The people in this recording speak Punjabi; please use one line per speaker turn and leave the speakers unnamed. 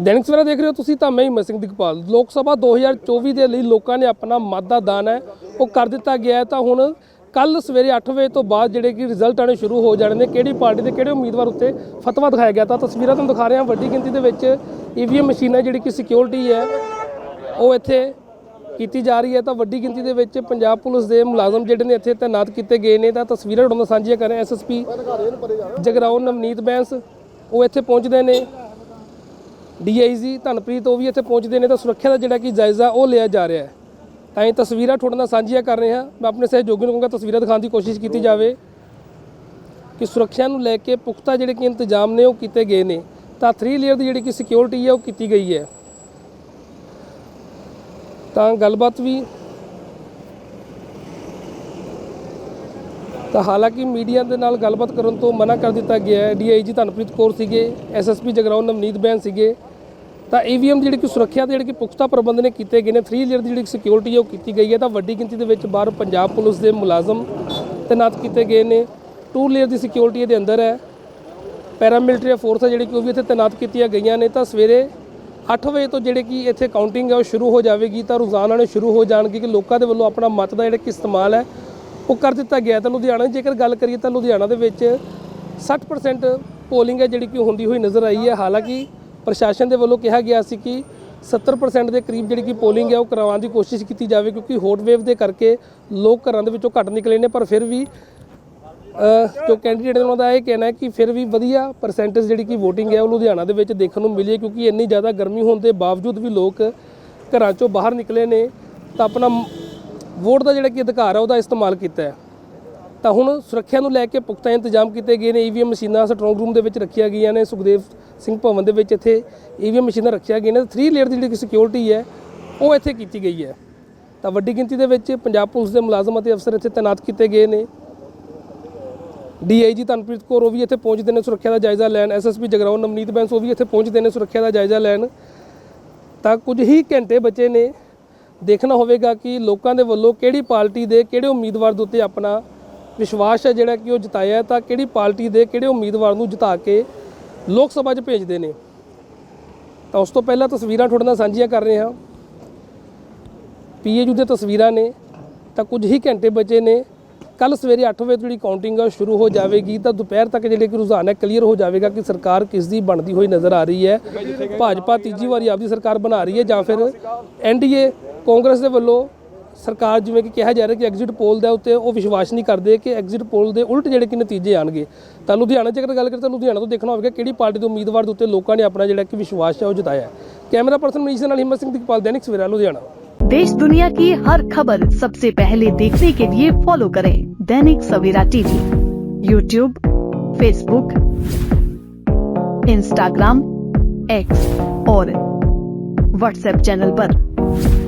ਦੈਨਿਕ ਸਵੇਰਾ ਦੇਖ ਰਹੇ ਹੋ ਤੁਸੀਂ ਤਾਂ ਮੈਂ ਹਿੰਮਤ ਸਿੰਘ ਦਿਗਪਾਲ ਲੋਕ ਸਭਾ 2024 ਦੇ ਲਈ ਲੋਕਾਂ ਨੇ ਆਪਣਾ ਮਤ ਦਾਨ ਹੈ, ਉਹ ਕਰ ਦਿੱਤਾ ਗਿਆ ਹੈ। ਤਾਂ ਹੁਣ ਕੱਲ ਸਵੇਰੇ 8 ਵਜੇ ਤੋਂ ਬਾਅਦ ਜਿਹੜੇ ਕਿ ਰਿਜ਼ਲਟ ਆਣੇ ਸ਼ੁਰੂ ਹੋ ਜਾਣੇ ਨੇ, ਕਿਹੜੀ ਪਾਰਟੀ ਦੇ ਕਿਹੜੇ ਉਮੀਦਵਾਰ ਉੱਤੇ ਫਤਵਾ ਦਿਖਾਇਆ ਗਿਆ। ਤਾਂ ਤਸਵੀਰਾਂ ਤੁਹਾਨੂੰ ਦਿਖਾ ਰਹੇ ਹਾਂ। ਵੱਡੀ ਗਿਣਤੀ ਦੇ ਵਿੱਚ ਈਵੀਐਮ ਮਸ਼ੀਨਾਂ ਜਿਹੜੀ ਕਿ ਸਿਕਿਉਰਿਟੀ ਹੈ, ਉਹ ਇੱਥੇ ਕੀਤੀ ਜਾ ਰਹੀ ਹੈ। ਤਾਂ ਵੱਡੀ ਗਿਣਤੀ ਦੇ ਵਿੱਚ ਪੰਜਾਬ ਪੁਲਿਸ ਦੇ ਮੁਲਾਜ਼ਮ ਜਿਹੜੇ ਨੇ ਇੱਥੇ ਤਾਇਨਾਤ ਕੀਤੇ ਗਏ ਨੇ। ਤਾਂ ਤਸਵੀਰਾਂ ਤੁਹਾਨੂੰ ਸਾਂਝੀਆਂ ਕਰ ਰਹੇ ਐਸਐਸਪੀ ਜਗਰਾਉਂ ਨਵਨੀਤ ਬੈਂਸ, ਉਹ ਇੱਥੇ ਪਹੁੰਚਦੇ ਨੇ। ਡੀਆਈਜੀ ਧਨਪ੍ਰੀਤ ਉਹ ਵੀ ਇੱਥੇ ਪਹੁੰਚਦੇ ਨੇ ਤਾਂ ਸੁਰੱਖਿਆ ਦਾ ਜਿਹੜਾ ਕਿ ਜਾਇਜ਼ਾ ਉਹ ਲਿਆ ਜਾ ਰਿਹਾ ਹੈ। ਤਾਂ ਇਹ ਤਸਵੀਰਾਂ ਤੁਹਾਡੇ ਨਾਲ ਸਾਂਝੀਆਂ ਕਰ ਰਹੇ ਹਾਂ। ਮੈਂ ਆਪਣੇ ਸਹਿਯੋਗੀ ਨੂੰ ਕਹੂੰਗਾ ਤਸਵੀਰਾਂ ਦਿਖਾਉਣ ਦੀ ਕੋਸ਼ਿਸ਼ ਕੀਤੀ ਜਾਵੇ ਕਿ ਸੁਰੱਖਿਆ ਨੂੰ ਲੈ ਕੇ ਪੁਖਤਾ ਜਿਹੜੇ ਕਿ ਇੰਤਜ਼ਾਮ ਨੇ ਉਹ ਕੀਤੇ ਗਏ ਨੇ। ਤਾਂ 3 ਲੇਅਰ ਦੀ ਜਿਹੜੀ ਕਿ ਸਿਕਿਉਰਿਟੀ ਹੈ ਉਹ ਕੀਤੀ ਗਈ ਹੈ। ਤਾਂ ਗੱਲਬਾਤ ਵੀ ਤਾਂ ਹਾਲਾਂਕਿ ਮੀਡੀਆ ਦੇ ਨਾਲ ਗੱਲਬਾਤ ਕਰਨ ਤੋਂ ਮਨਾ ਕਰ ਦਿੱਤਾ ਗਿਆ ਹੈ। ਡੀਆਈਜੀ ਧਨਪ੍ਰੀਤ ਕੌਰ ਸੀਗੇ ਐਸਐਸਪੀ ਜਗਰਾਉਂ ਨਵਨੀਤ ਬੈਨ ਸੀਗੇ। ਤਾਂ ਈਵੀਐਮ ਜਿਹੜੀ ਕਿ ਸੁਰੱਖਿਆ ਦੇ ਜਿਹੜੇ ਕਿ ਪੁਖਤਾ ਪ੍ਰਬੰਧ ਨੇ ਕੀਤੇ ਗਏ ਨੇ 3 ਲੇਅਰ ਦੀ ਜਿਹੜੀ ਸਿਕਿਉਰਿਟੀ ਹੈ ਉਹ ਕੀਤੀ ਗਈ ਹੈ, ਤਾਂ ਵੱਡੀ ਗਿਣਤੀ ਦੇ ਵਿੱਚ ਬਾਹਰ ਪੰਜਾਬ ਪੁਲਿਸ ਦੇ ਮੁਲਾਜ਼ਮ ਤੈਨਾਤ ਕੀਤੇ ਗਏ ਨੇ। 2 ਲੇਅਰ ਦੀ ਸਿਕਿਉਰਿਟੀ ਇਹਦੇ ਅੰਦਰ ਹੈ। ਪੈਰਾਮਿਲਟਰੀ ਫੋਰਸ ਹੈ ਜਿਹੜੀ ਕਿ ਉਹ ਵੀ ਇੱਥੇ ਤੈਨਾਤ ਕੀਤੀਆਂ ਗਈਆਂ ਨੇ, ਤਾਂ ਸਵੇਰੇ 8 ਵਜੇ ਤੋਂ ਜਿਹੜੇ ਕਿ ਇੱਥੇ ਕਾਊਂਟਿੰਗ ਹੈ ਉਹ ਸ਼ੁਰੂ ਹੋ ਜਾਵੇਗੀ, ਤਾਂ ਰੁਝਾਨ ਨੇ ਸ਼ੁਰੂ ਹੋ ਜਾਣਗੇ ਕਿ ਲੋਕਾਂ ਦੇ ਵੱਲੋਂ ਆਪਣਾ ਮਤ ਦਾ ਜਿਹੜਾ ਕਿ ਇਸਤੇਮਾਲ ਹੈ, ਉਹ ਕਰ ਦਿੱਤਾ ਗਿਆ ਤਾਂ ਲੁਧਿਆਣਾ ਦੀ ਜੇਕਰ ਗੱਲ ਕਰੀਏ ਤਾਂ ਲੁਧਿਆਣਾ ਦੇ ਵਿੱਚ 60% ਪੋਲਿੰਗ ਹੈ ਜਿਹੜੀ ਕਿ ਹੁੰਦੀ ਹੋਈ ਨਜ਼ਰ ਆਈ ਹੈ। ਹਾਲਾਂਕਿ ਪ੍ਰਸ਼ਾਸਨ ਦੇ ਵੱਲੋਂ ਕਿਹਾ ਗਿਆ ਸੀ ਕਿ 70% ਦੇ ਕਰੀਬ ਜਿਹੜੀ ਕਿ ਪੋਲਿੰਗ ਹੈ ਉਹ ਕਰਵਾਉਣ ਦੀ ਕੋਸ਼ਿਸ਼ ਕੀਤੀ ਜਾਵੇ ਕਿਉਂਕਿ ਹੌਟ ਵੇਵ ਦੇ ਕਰਕੇ ਲੋਕ ਘਰਾਂ ਦੇ ਵਿੱਚੋਂ ਘੱਟ ਨਿਕਲੇ ਨੇ, ਪਰ ਫਿਰ ਵੀ ਜੋ ਕੈਂਡੀਡੇਟ ਨੇ ਉਹਨਾਂ ਦਾ ਇਹ ਕਹਿਣਾ ਹੈ ਕਿ ਫਿਰ ਵੀ ਵਧੀਆ ਪਰਸੈਂਟੇਜ ਜਿਹੜੀ ਕਿ VOTING ਹੈ ਉਹ ਲੁਧਿਆਣਾ ਦੇ ਵਿੱਚ ਦੇਖਣ ਨੂੰ ਮਿਲੀ ਹੈ ਕਿਉਂਕਿ ਇੰਨੀ ਜ਼ਿਆਦਾ ਗਰਮੀ ਹੋਣ ਦੇ ਬਾਵਜੂਦ ਵੀ ਲੋਕ ਘਰਾਂ ਚੋਂ ਬਾਹਰ ਨਿਕਲੇ ਨੇ ਤਾਂ ਆਪਣਾ ਵੋਟ ਦਾ ਜਿਹੜਾ ਕਿ ਅਧਿਕਾਰ ਹੈ ਉਹਦਾ ਇਸਤੇਮਾਲ ਕੀਤਾ ਹੈ। ਤਾਂ ਹੁਣ ਸੁਰੱਖਿਆ ਨੂੰ ਲੈ ਕੇ ਪੁਖਤਾ ਇੰਤਜ਼ਾਮ ਕੀਤੇ ਗਏ ਨੇ। ਈਵੀਐਮ ਮਸ਼ੀਨਾਂ ਸਟਰੋਂਗ ਰੂਮ ਦੇ ਵਿੱਚ ਰੱਖੀਆਂ ਗਈਆਂ ਨੇ। ਸੁਖਦੇਵ ਸਿੰਘ ਭਵਨ ਦੇ ਵਿੱਚ ਇੱਥੇ ਈਵੀਐਮ ਮਸ਼ੀਨਾਂ ਰੱਖੀਆਂ ਗਈਆਂ ਨੇ। 3 ਲੇਅਰ ਦੀ ਜਿਹੜੀ ਸਿਕਿਉਰਿਟੀ ਹੈ, ਉਹ ਇੱਥੇ ਕੀਤੀ ਗਈ ਹੈ। ਤਾਂ ਵੱਡੀ ਗਿਣਤੀ ਦੇ ਵਿੱਚ ਪੰਜਾਬ ਪੁਲਿਸ ਦੇ ਮੁਲਾਜ਼ਮ ਅਤੇ ਅਫਸਰ ਇੱਥੇ ਤਾਇਨਾਤ ਕੀਤੇ ਗਏ ਨੇ। ਡੀਆਈਜੀ ਧਨਪ੍ਰੀਤ ਕੌਰ, ਉਹ ਵੀ ਇੱਥੇ ਪਹੁੰਚਦੇ ਨੇ ਸੁਰੱਖਿਆ ਦਾ ਜਾਇਜ਼ਾ ਲੈਣ। ਐਸਐਸਪੀ ਜਗਰਾਉਂ ਨਵਨੀਤ ਬੈਂਸ, ਉਹ ਵੀ ਇੱਥੇ ਪਹੁੰਚਦੇ ਨੇ ਸੁਰੱਖਿਆ ਦਾ ਜਾਇਜ਼ਾ ਲੈਣ। ਤਾਂ ਕੁਝ ਹੀ ਘੰਟੇ ਬਚੇ ਨੇ। ਦੇਖਣਾ ਹੋਵੇਗਾ ਕਿ ਲੋਕਾਂ ਦੇ ਵੱਲੋਂ ਕਿਹੜੀ ਪਾਰਟੀ ਦੇ ਕਿਹੜੇ ਉਮੀਦਵਾਰ ਦੇ ਉੱਤੇ ਆਪਣਾ ਵਿਸ਼ਵਾਸ ਹੈ ਜਿਹੜਾ ਕਿ ਉਹ ਜਤਾਇਆ ਤਾਂ ਕਿਹੜੀ ਪਾਰਟੀ ਦੇ ਕਿਹੜੇ ਉਮੀਦਵਾਰ ਨੂੰ ਜਿਤਾ ਕੇ ਲੋਕ ਸਭਾ 'ਚ ਭੇਜਦੇ ਨੇ? ਤਾਂ ਉਸ ਤੋਂ ਪਹਿਲਾਂ ਤਸਵੀਰਾਂ ਤੁਹਾਡੇ ਨਾਲ ਸਾਂਝੀਆਂ ਕਰ ਰਹੇ ਹਾਂ। ਪੀਏਯੂ ਦੀਆਂ ਤਸਵੀਰਾਂ ਨੇ, ਤਾਂ ਕੁਝ ਹੀ ਘੰਟੇ ਬਚੇ ਨੇ। ਕੱਲ ਸਵੇਰੇ 8 ਵਜੇ ਜਿਹੜੀ ਕਾਊਂਟਿੰਗ ਆ, ਉਹ ਸ਼ੁਰੂ ਹੋ ਜਾਵੇਗੀ। ਤਾਂ ਦੁਪਹਿਰ ਤੱਕ ਜਿਹੜੇ ਕਿ ਰੁਝਾਨ ਹੈ, ਕਲੀਅਰ ਹੋ ਜਾਵੇਗਾ ਕਿ ਸਰਕਾਰ ਕਿਸ ਦੀ ਬਣਦੀ ਹੋਈ ਨਜ਼ਰ ਆ ਰਹੀ ਹੈ। ਭਾਜਪਾ ਤੀਜੀ ਵਾਰੀ ਆਪਦੀ ਸਰਕਾਰ ਬਣਾ ਰਹੀ ਹੈ ਜਾਂ ਫਿਰ ਐਨਡੀਏ ਕਾਂਗਰਸ ਦੇ ਵੱਲੋਂ ਸਰਕਾਰ ਜਿਵੇਂ ਕਿ ਕਿਹਾ ਜਾ ਰਿਹਾ ਕਿ ਐਗਜ਼ਿਟ ਪੋਲ ਦੇ ਉੱਤੇ ਉਹ ਵਿਸ਼ਵਾਸ ਨਹੀਂ ਕਰਦੇ ਕਿ ਐਗਜ਼ਿਟ ਪੋਲ ਦੇ ਉਲਟ ਜਿਹੜੇ ਕਿ ਨਤੀਜੇ ਆਣਗੇ ਤਾਂ ਲੁਧਿਆਣਾ 'ਚ ਅਗਰ ਗੱਲ ਕਰੀਏ ਤਾਂ ਲੁਧਿਆਣਾ ਤੋਂ ਦੇਖਣਾ ਹੋਵੇਗਾ ਕਿਹੜੀ ਪਾਰਟੀ ਦੇ ਉਮੀਦਵਾਰ ਦੇ ਉੱਤੇ ਲੋਕਾਂ ਨੇ ਆਪਣਾ ਜਿਹੜਾ ਕਿ ਵਿਸ਼ਵਾਸ ਹੈ ਉਹ ਜਤਾਇਆ ਹੈ ਕੈਮਰਾ ਪਰਸਨ ਮਨੀਸ਼ ਦੇ ਨਾਲ ਹਿੰਮਤ ਸਿੰਘ ਦੀਪਾਲ ਦੈਨਿਕ ਸਵੇਰਾ ਲੁਧਿਆਣਾ
देश दुनिया की हर खबर सबसे पहले देखने के लिए फॉलो करें Dainik Savera TV YouTube Facebook Instagram X और व्हाट्सएप चैनल पर।